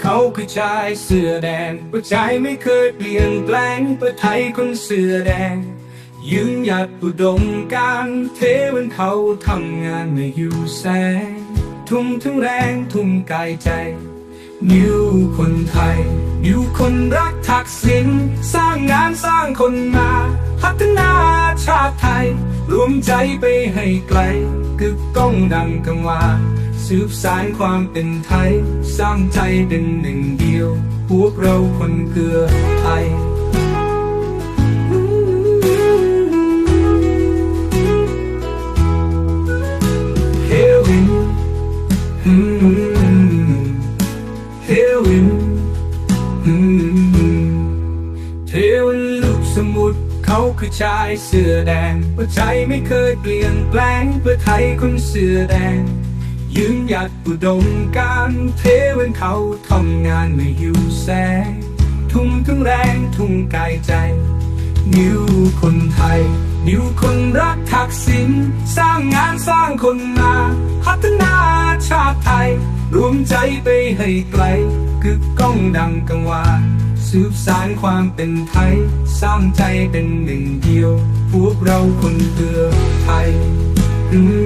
เขาคือชายเสื้อแดงหัวใจไม่เคยเปลี่ยนแปลงเพื่อไทยคนเสื้อแดง ยืนหยัดอุดมการเทวันเขาทำงานไม่หิวแสง ทุ่มทั้งแรงทุ่มกายใจนิวคนไทยนิวคนรักทักษิณสร้างงานสร้างคนมา พัฒนาชาติไทย รวมใจไปให้ไกลกึกก้องดังกังวานสืบสารความเป็นไทย สร้างใจเป็นหนึ่งเดียว พวกเราคนเกลือไทยเฮวินอืมเฮวินเทวันลูกสมุทร เขาคือชายเสื้อแดงหัวใจไม่เคยเปลี่ยนแปลงเพื่อไทยคนเสื้อแดง ยืนหยัดอุดมการเทวันเขาทำงานไม่หิวแสง ทุ่มทั้งแรงทุ่มกายใจ นิวคนไทย นิวคนรักทักษิณสร้างงานสร้างคนมาพัฒนาชาติไทย รวมใจไปให้ไกลกึกก้องดังกังวาน สืบสารความเป็นไทย สร้างใจเป็นหนึ่งเดียว พวกเราคนเกือไทยอือ